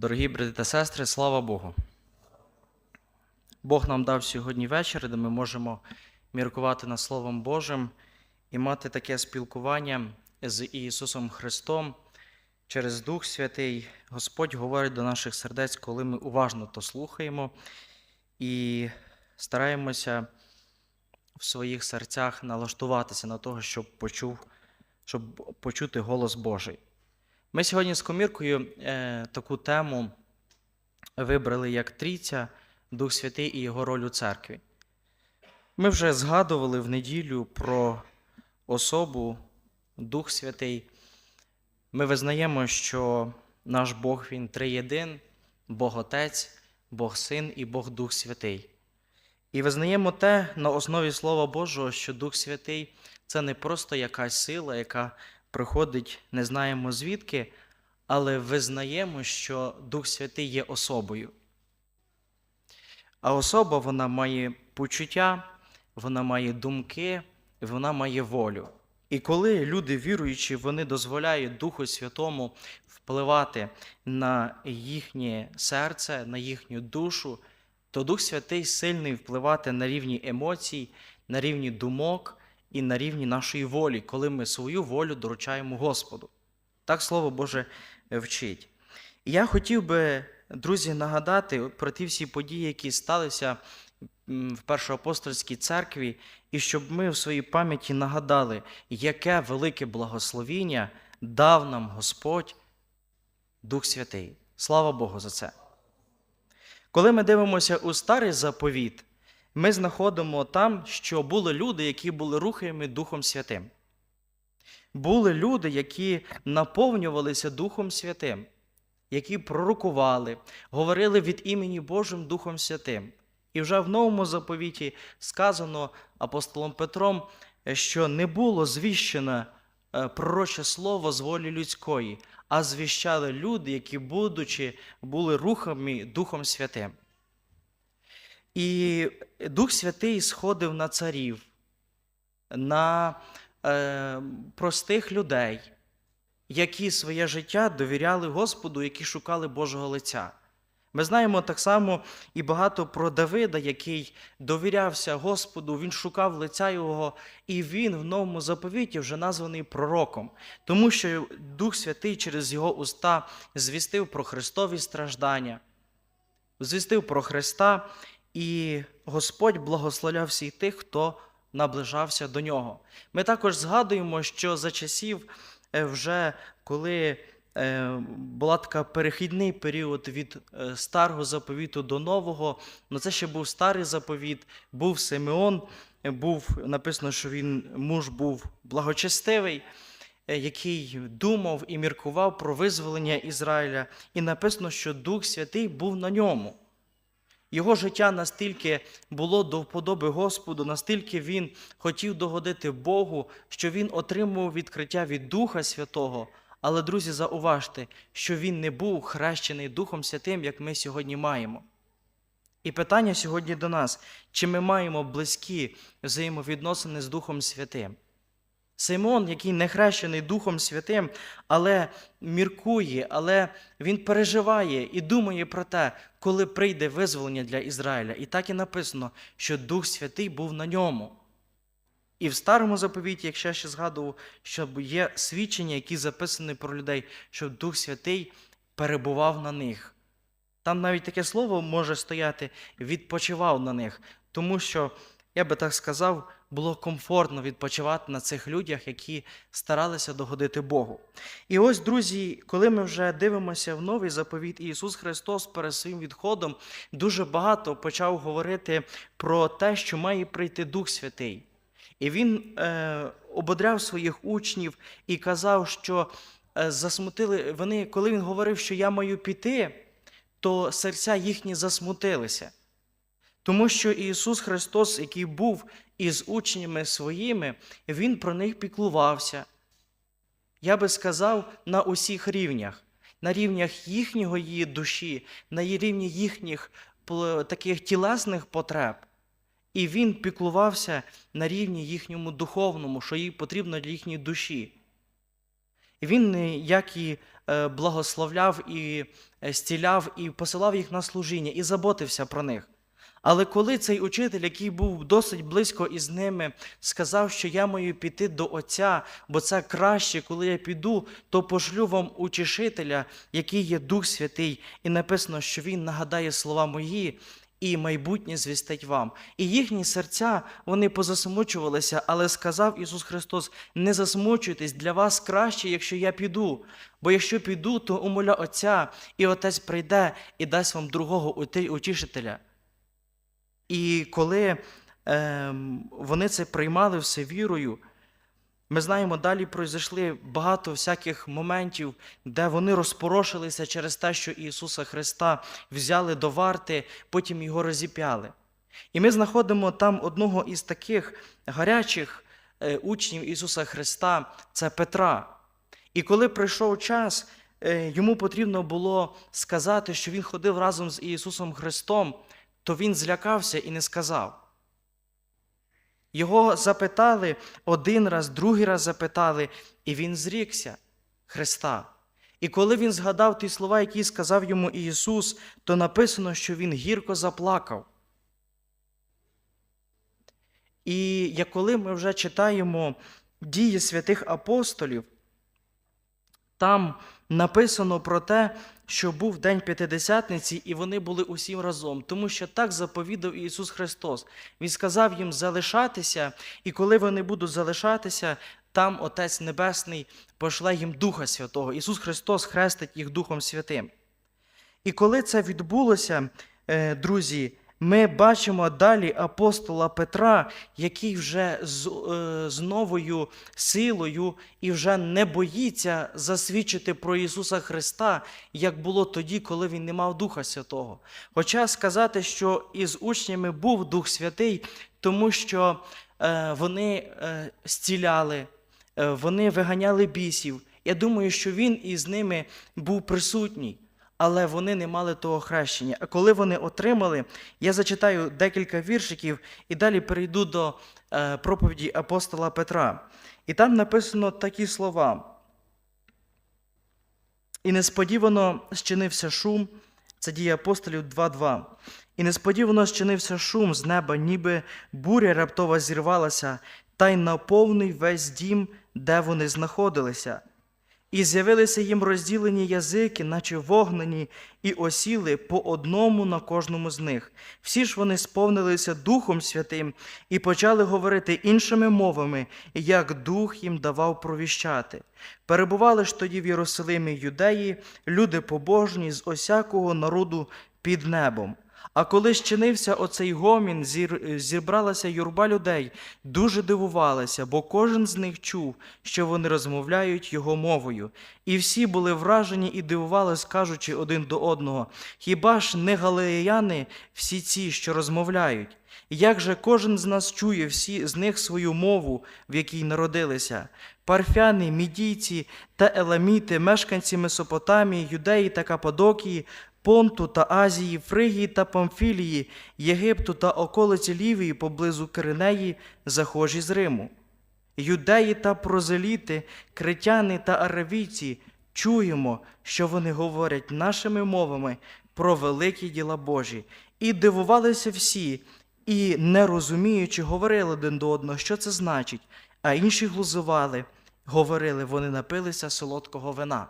Дорогі брати та сестри, слава Богу. Бог нам дав сьогодні вечір, де ми можемо міркувати над Словом Божим і мати таке спілкування з Ісусом Христом через Дух Святий. Господь говорить до наших сердець, коли ми уважно то слухаємо і стараємося в своїх серцях налаштуватися на того, щоб почув, щоб почути голос Божий. Ми сьогодні з коміркою е, таку тему вибрали як трійця, Дух Святий і його роль у церкві. Ми вже згадували в неділю про особу Дух Святий. Ми визнаємо, що наш Бог Він триєдин, Бог Отець, Бог Син і Бог Дух Святий. І визнаємо те на основі Слова Божого, що Дух Святий це не просто якась сила, яка приходить, не знаємо звідки, але визнаємо, що Дух Святий є особою. А особа вона має почуття, вона має думки, вона має волю. І коли люди віруючі, вони дозволяють Духу Святому впливати на їхнє серце, на їхню душу, то Дух Святий сильний впливати на рівні емоцій, на рівні думок і на рівні нашої волі, коли ми свою волю доручаємо Господу. Так Слово Боже вчить. І я хотів би, друзі, нагадати про ті всі події, які сталися в Першоапостольській церкві, і щоб ми в своїй пам'яті нагадали, яке велике благословіння дав нам Господь Дух Святий. Слава Богу за це. Коли ми дивимося у старий заповіт, ми знаходимо там, що були люди, які були рухаємі Духом Святим. Були люди, які наповнювалися Духом Святим, які пророкували, говорили від імені Божим Духом Святим. І вже в новому заповіті сказано апостолом Петром, що не було звіщено е, пророче слово з волі людської, а звіщали люди, які, будучи, були рухами Духом Святим. І Дух Святий сходив на царів, на е, простих людей, які своє життя довіряли Господу, які шукали Божого лиця. Ми знаємо так само і багато про Давида, який довірявся Господу, він шукав лиця Його, і він в новому заповіті вже названий пророком, тому що Дух Святий через його уста звістив про Христові страждання, звістив про Христа, і Господь благословляв всіх тих, хто наближався до нього. Ми також згадуємо, що за часів е, вже коли е, була така перехідний період від е, старого заповіту до нового, ну це ще був старий заповіт, був Симеон, був написано, що він муж був благочестивий. Який думав і міркував про визволення Ізраїля, і написано, що Дух Святий був на ньому. Його життя настільки було до вподоби Господу, настільки він хотів догодити Богу, що він отримував відкриття від Духа Святого. Але, друзі, зауважте, що він не був хрещений Духом Святим, як ми сьогодні маємо. І питання сьогодні до нас: чи ми маємо близькі взаємовідносини з Духом Святим? Симон, який не хрещений Духом Святим, але міркує, але він переживає і думає про те, коли прийде визволення для Ізраїля. І так і написано, що Дух Святий був на ньому. І в старому заповіті, якщо я ще згадував, що є свідчення, які записані про людей, що Дух Святий перебував на них. Там навіть таке слово може стояти відпочивав на них, тому що, я би так сказав, було комфортно відпочивати на цих людях, які старалися догодити Богу. І ось, друзі, коли ми вже дивимося в новий заповіт, Ісус Христос перед своїм відходом дуже багато почав говорити про те, що має прийти Дух Святий. І він е, ободряв своїх учнів і казав, що е, засмутили вони, коли він говорив, що я маю піти, то серця їхні засмутилися. Тому що Ісус Христос, який був із учнями своїми, Він про них піклувався. Я би сказав, на усіх рівнях, на рівнях їхнього її душі, на рівні їхніх таких тілесних потреб. І він піклувався на рівні їхньому духовному, що їй потрібно для їхньої душі. Він е, як і е, благословляв, і е, стіляв, і посилав їх на служіння, і заботився про них. Але коли цей учитель, який був досить близько із ними, сказав, що я маю піти до Отця, бо це краще, коли я піду, то пошлю вам утішителя, який є Дух Святий, і написано, що він нагадає слова мої. І майбутнє звістить вам. І їхні серця вони позасмучувалися, але сказав Ісус Христос: не засмучуйтесь, для вас краще, якщо я піду. Бо якщо піду, то умоля Отця, і Отець прийде і дасть вам другого утішителя. І коли ем, вони це приймали все вірою, ми знаємо, далі пройшли багато всяких моментів, де вони розпорошилися через те, що Ісуса Христа взяли до варти, потім його розіп'яли. І ми знаходимо там одного із таких гарячих е, учнів Ісуса Христа, це Петра. І коли прийшов час, е, йому потрібно було сказати, що він ходив разом з Ісусом Христом, то він злякався і не сказав. Його запитали один раз, другий раз запитали, і він зрікся Христа. І коли він згадав ті слова, які сказав йому Ісус, то написано, що він гірко заплакав. І як коли ми вже читаємо дії святих апостолів, там написано про те, що був день П'ятидесятниці, і вони були усім разом, тому що так заповідав Ісус Христос. Він сказав їм залишатися, і коли вони будуть залишатися, там Отець Небесний пошле їм Духа Святого. Ісус Христос хрестить їх Духом Святим. І коли це відбулося, е, друзі, ми бачимо далі апостола Петра, який вже з, е, з новою силою і вже не боїться засвідчити про Ісуса Христа, як було тоді, коли він не мав Духа Святого. Хоча сказати, що із учнями був Дух Святий, тому що е, вони е, зціляли, е, вони виганяли бісів. Я думаю, що він із ними був присутній але вони не мали того хрещення. А коли вони отримали, я зачитаю декілька віршиків і далі перейду до е, проповіді апостола Петра. І там написано такі слова. І несподівано щинився шум, це дія апостолів 2.2. І несподівано щинився шум з неба, ніби буря раптово зірвалася, та й наповнив весь дім, де вони знаходилися. І з'явилися їм розділені язики, наче вогнені, і осіли по одному на кожному з них. Всі ж вони сповнилися Духом Святим і почали говорити іншими мовами, як Дух їм давав провіщати. Перебували ж тоді в Єрусалимі юдеї, люди побожні з осякого народу під небом. А коли щинився оцей гомін, зір- зібралася юрба людей, дуже дивувалися, бо кожен з них чув, що вони розмовляють його мовою. І всі були вражені і дивувались, кажучи один до одного: хіба ж не галилеяни всі ці, що розмовляють? Як же кожен з нас чує всі з них свою мову, в якій народилися? Парфяни, мідійці та еламіти, мешканці Месопотамії, юдеї та Кападокії, Понту та Азії, Фригії та Памфілії, Єгипту та околиці Лівії поблизу Киринеї, захожі з Риму. Юдеї та прозеліти, критяни та аравійці, чуємо, що вони говорять нашими мовами про великі діла Божі, і дивувалися всі, і, не розуміючи, говорили один до одного, що це значить, а інші глузували, говорили, вони напилися солодкого вина.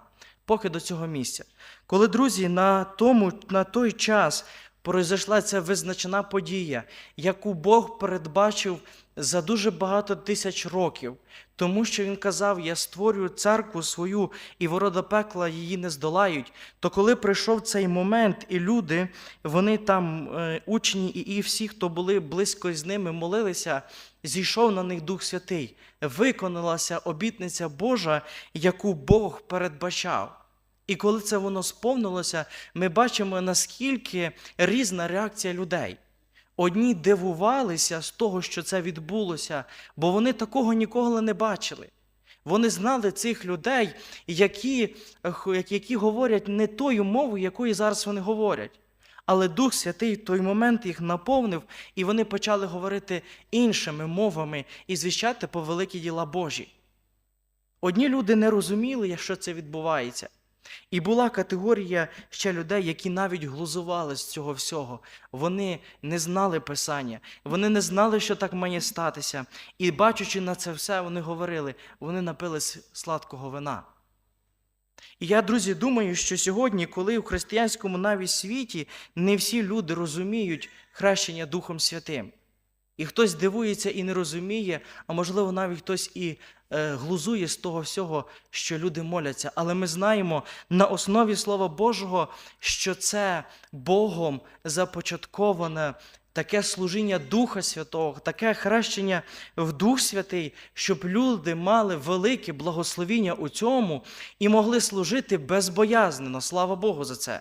Поки до цього місця. Коли друзі, на, тому, на той час произошла ця визначена подія, яку Бог передбачив за дуже багато тисяч років, тому що Він казав: Я створюю церкву свою, і ворота пекла її не здолають. То коли прийшов цей момент, і люди, вони там, е, учні, і, і всі, хто були близько з ними, молилися, зійшов на них Дух Святий, виконалася обітниця Божа, яку Бог передбачав. І коли це воно сповнилося, ми бачимо, наскільки різна реакція людей. Одні дивувалися з того, що це відбулося, бо вони такого ніколи не бачили. Вони знали цих людей, які, які говорять не тою мовою, якою зараз вони говорять. Але Дух Святий той момент їх наповнив, і вони почали говорити іншими мовами і звіщати по великі діла Божі. Одні люди не розуміли, що це відбувається. І була категорія ще людей, які навіть глузували з цього всього. Вони не знали Писання, вони не знали, що так має статися. І бачачи на це все, вони говорили, вони напились сладкого вина. І я, друзі, думаю, що сьогодні, коли в християнському навіть світі не всі люди розуміють хрещення Духом Святим. І хтось дивується і не розуміє, а можливо, навіть хтось і е, глузує з того всього, що люди моляться. Але ми знаємо на основі Слова Божого, що це Богом започатковане таке служіння Духа Святого, таке хрещення в Дух Святий, щоб люди мали велике благословіння у цьому і могли служити безбоязнено. Слава Богу за це.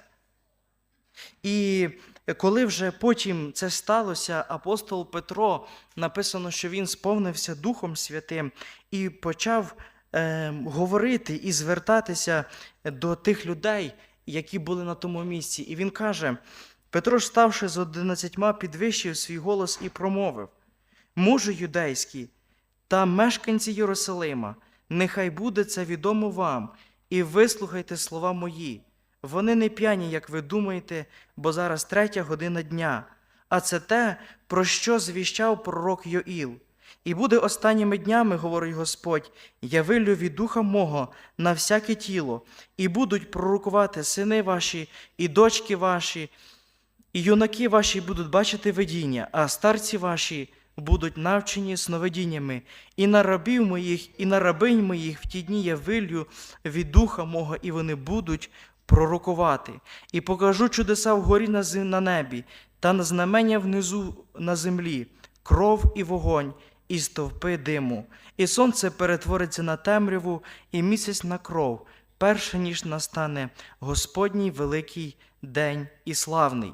І коли вже потім це сталося, апостол Петро написано, що він сповнився Духом Святим і почав е, говорити і звертатися до тих людей, які були на тому місці. І він каже: Петро ставши з одинадцятьма, підвищив свій голос і промовив: Мужи юдейські та мешканці Єрусалима, нехай буде це відомо вам, і вислухайте слова мої. Вони не п'яні, як ви думаєте, бо зараз третя година дня. А це те, про що звіщав пророк Йоїл. І буде останніми днями, говорить Господь, я вилю від духа мого на всяке тіло, і будуть пророкувати сини ваші, і дочки ваші, і юнаки ваші будуть бачити видіння, а старці ваші будуть навчені сновидіннями, і на рабів моїх, і на рабинь моїх в ті дні я вилью від духа мого, і вони будуть пророкувати, і покажу чудеса вгорі на, небі, та на знамення внизу на землі, кров і вогонь, і стовпи диму. І сонце перетвориться на темряву, і місяць на кров, перше ніж настане Господній великий день і славний.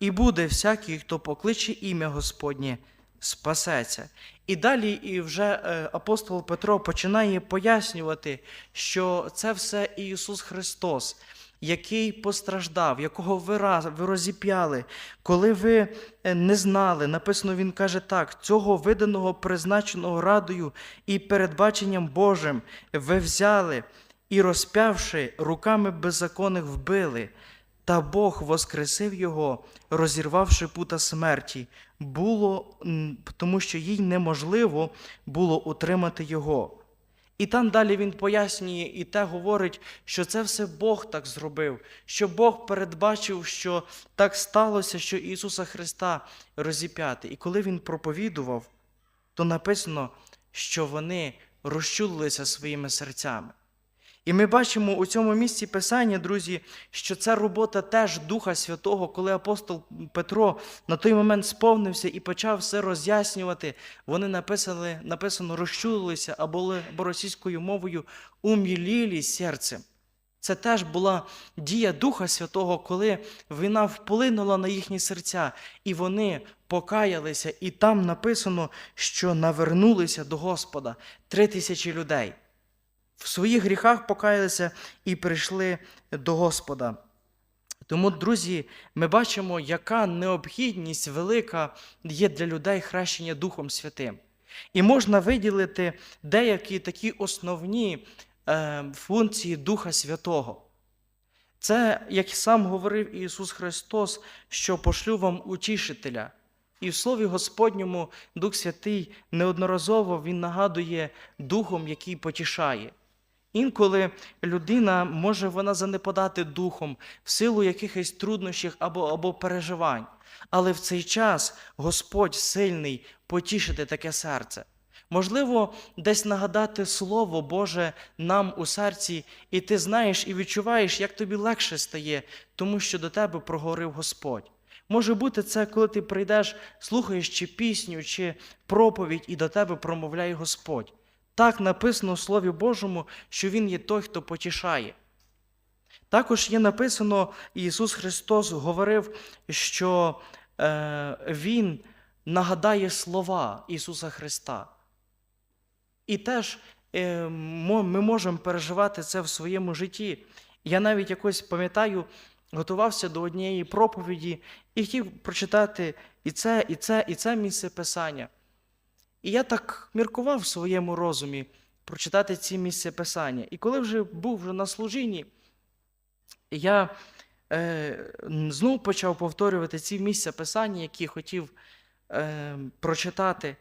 І буде всякий, хто покличе ім'я Господнє, спасеться. І далі і вже е, апостол Петро починає пояснювати, що це все Ісус Христос, який постраждав, якого ви, раз, ви розіп'яли, коли ви е, не знали, написано, він каже так: цього виданого, призначеного радою і передбаченням Божим ви взяли і розп'явши руками беззаконних вбили. Та Бог воскресив його, розірвавши пута смерті, було, тому що їй неможливо було утримати його. І там далі він пояснює і те говорить, що це все Бог так зробив, що Бог передбачив, що так сталося, що Ісуса Христа розіп'яти. І коли Він проповідував, то написано, що вони розчулилися своїми серцями. І ми бачимо у цьому місці Писання, друзі, що це робота теж Духа Святого, коли апостол Петро на той момент сповнився і почав все роз'яснювати. Вони написали, написано, розчулилися або, російською мовою умілілі серцем. Це теж була дія Духа Святого, коли вина вплинула на їхні серця, і вони покаялися, і там написано, що навернулися до Господа три тисячі людей в своїх гріхах покаялися і прийшли до Господа. Тому, друзі, ми бачимо, яка необхідність велика є для людей хрещення Духом Святим. І можна виділити деякі такі основні е, функції Духа Святого. Це, як сам говорив Ісус Христос, що пошлю вам утішителя. І в Слові Господньому Дух Святий неодноразово Він нагадує Духом, який потішає. Інколи людина може вона занепадати духом в силу якихось труднощів або, або переживань. Але в цей час Господь сильний потішити таке серце. Можливо, десь нагадати Слово Боже нам у серці, і ти знаєш і відчуваєш, як тобі легше стає, тому що до тебе проговорив Господь. Може бути, це коли ти прийдеш, слухаєш чи пісню, чи проповідь, і до тебе промовляє Господь. Так написано у Слові Божому, що Він є той, хто потішає. Також є написано, Ісус Христос говорив, що е, Він нагадає слова Ісуса Христа. І теж е, ми можемо переживати це в своєму житті. Я навіть якось пам'ятаю, готувався до однієї проповіді і хотів прочитати і це, і це, і це місце Писання. І я так міркував в своєму розумі, прочитати ці місця Писання. І коли вже був вже на служінні, я е, знову почав повторювати ці місця Писання, які хотів е, прочитати.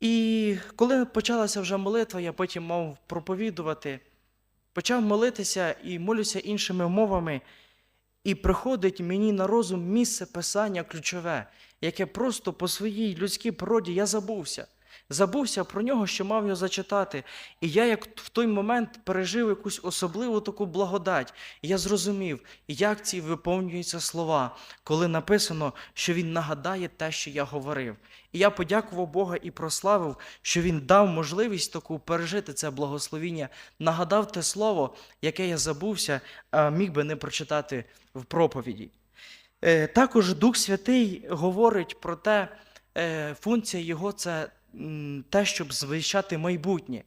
І коли почалася вже молитва, я потім мав проповідувати, почав молитися і молюся іншими мовами, і приходить мені на розум місце Писання ключове, яке просто по своїй людській природі я забувся. Забувся про нього, що мав його зачитати. І я, як в той момент, пережив якусь особливу таку благодать. І я зрозумів, як ці виповнюються слова, коли написано, що він нагадає те, що я говорив. І я подякував Бога і прославив, що Він дав можливість таку пережити це благословіння, нагадав те слово, яке я забувся, а міг би не прочитати в проповіді. Е, Також Дух Святий говорить про те, е, функція його це те, щоб звіщати майбутнє.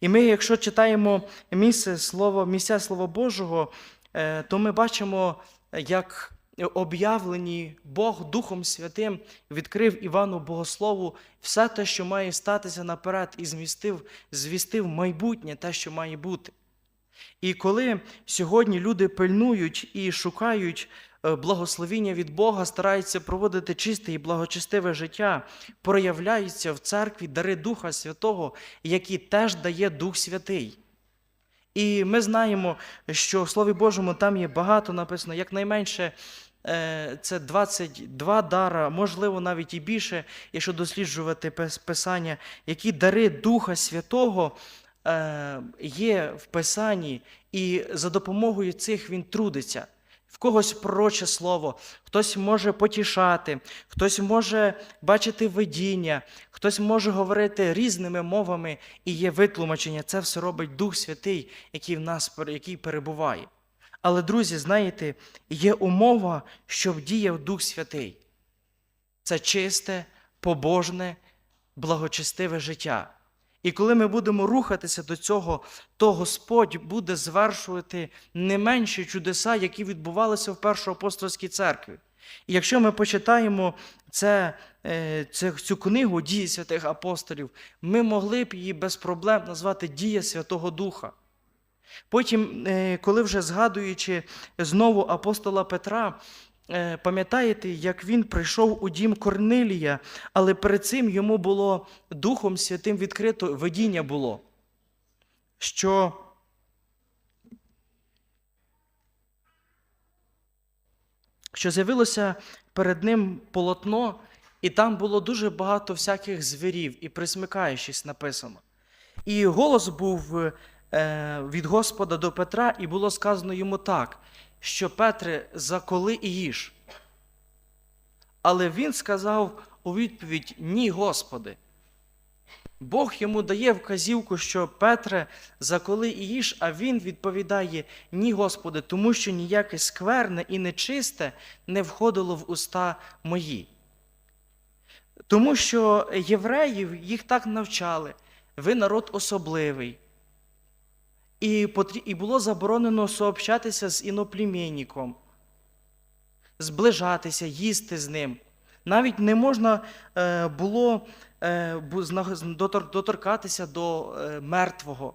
І ми, якщо читаємо місце слово, місця Слова Божого, е, то ми бачимо, як об'явлені Бог Духом Святим відкрив Івану Богослову все те, що має статися наперед, і змістив, звістив майбутнє, те, що має бути. І коли сьогодні люди пильнують і шукають благословіння від Бога, стараються проводити чисте і благочестиве життя, проявляються в церкві дари Духа Святого, які теж дає Дух Святий. І ми знаємо, що в Слові Божому там є багато написано, якнайменше е, це 22 дара, можливо, навіть і більше, якщо досліджувати Писання, які дари Духа Святого е, є в Писанні, і за допомогою цих він трудиться. В когось пророче слово, хтось може потішати, хтось може бачити видіння, хтось може говорити різними мовами і є витлумачення. Це все робить Дух Святий, який в нас який перебуває. Але, друзі, знаєте, є умова, щоб діяв Дух Святий. Це чисте, побожне, благочестиве життя. І коли ми будемо рухатися до цього, то Господь буде звершувати не менші чудеса, які відбувалися в Першоапостольській церкві. І якщо ми почитаємо це, е, цю книгу дії святих апостолів, ми могли б її без проблем назвати Дія Святого Духа. Потім, е, коли вже згадуючи знову апостола Петра, пам'ятаєте, як він прийшов у дім Корнилія, але перед цим йому було Духом Святим відкрито видіння було, що що з'явилося перед ним полотно, і там було дуже багато всяких звірів і присмикаючихсь написано. І голос був е, від Господа до Петра, і було сказано йому так, що Петре, заколи і їж. Але він сказав у відповідь: Ні, Господи. Бог йому дає вказівку, що Петре, заколи і їж, а він відповідає: Ні, Господи, тому що ніяке скверне і нечисте не входило в уста мої. Тому що євреїв їх так навчали, ви народ особливий. І, і було заборонено сообщатися з іноплемінником, зближатися, їсти з ним. Навіть не можна е, було е, дотор- доторкатися до е, мертвого.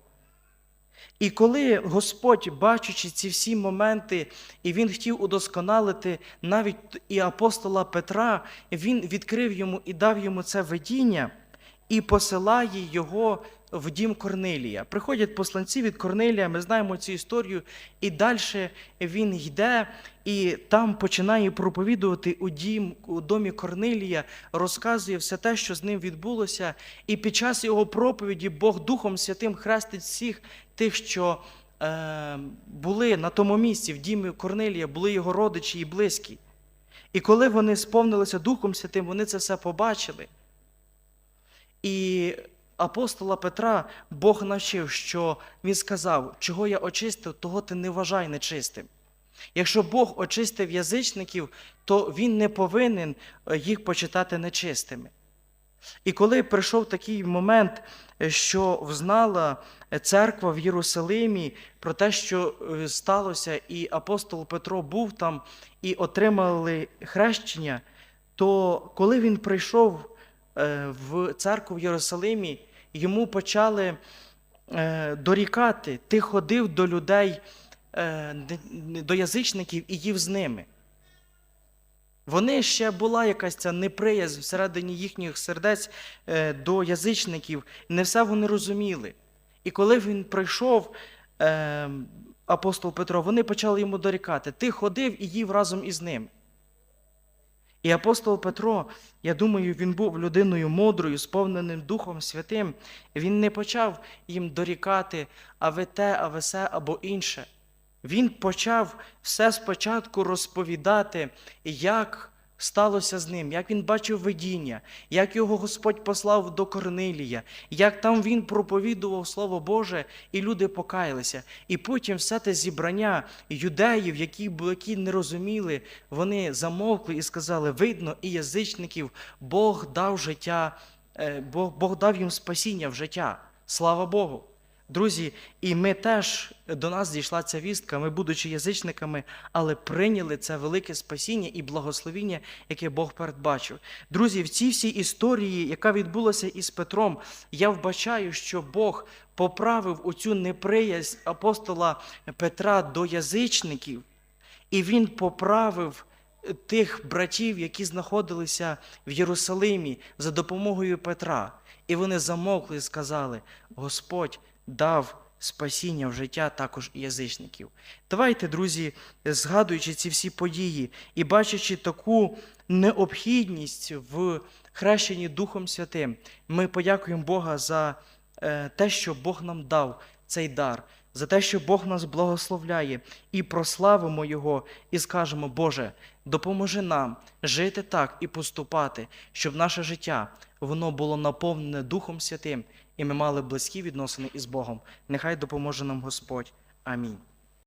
І коли Господь, бачачи ці всі моменти, і Він хотів удосконалити навіть і апостола Петра, він відкрив йому і дав йому це видіння, і посилає його в дім Корнилія. Приходять посланці від Корнилія, ми знаємо цю історію, і далі він йде і там починає проповідувати у, дім, у домі Корнилія, розказує все те, що з ним відбулося. І під час його проповіді Бог Духом Святим хрестить всіх тих, що е, були на тому місці, в дімі Корнилія, були його родичі і близькі. І коли вони сповнилися Духом Святим, вони це все побачили. І апостола Петра Бог навчив, що він сказав, чого я очистив, того ти не вважай нечистим. Якщо Бог очистив язичників, то він не повинен е, їх почитати нечистими. І коли прийшов такий момент, е, що взнала е, церква в Єрусалимі про те, що сталося, і апостол Петро був там і отримали хрещення, то коли він прийшов в церкву в Єрусалимі, йому почали е, дорікати. Ти ходив до людей, е, до язичників і їв з ними. Вони ще була якась ця неприязнь всередині їхніх сердець е, до язичників, не все вони розуміли. І коли він прийшов, е, апостол Петро, вони почали йому дорікати: Ти ходив і їв разом із ним. І апостол Петро, я думаю, він був людиною мудрою, сповненим Духом Святим. Він не почав їм дорікати, а ви те, а ви се, або інше. Він почав все спочатку розповідати, як сталося з ним, як він бачив видіння, як його Господь послав до Корнилія, як там він проповідував Слово Боже, і люди покаялися. І потім все те зібрання юдеїв, які, які не розуміли, вони замовкли і сказали: видно, і язичників Бог дав життя, е, Бог, Бог дав їм спасіння в життя. Слава Богу! Друзі, і ми теж до нас дійшла ця вістка, ми, будучи язичниками, але прийняли це велике спасіння і благословіння, яке Бог передбачив. Друзі, в цій всій історії, яка відбулася із Петром, я вбачаю, що Бог поправив оцю неприязнь апостола Петра до язичників, і він поправив е, тих братів, які знаходилися в Єрусалимі за допомогою Петра. І вони замовкли і сказали: Господь дав спасіння в життя також язичників. Давайте, друзі, згадуючи ці всі події і бачачи таку необхідність в хрещенні Духом Святим, ми подякуємо Бога за е, те, що Бог нам дав цей дар, за те, що Бог нас благословляє, і прославимо Його, і скажемо, Боже, допоможи нам жити так і поступати, щоб наше життя воно було наповнене Духом Святим, і ми мали близькі відносини із Богом. Нехай допоможе нам Господь. Амінь.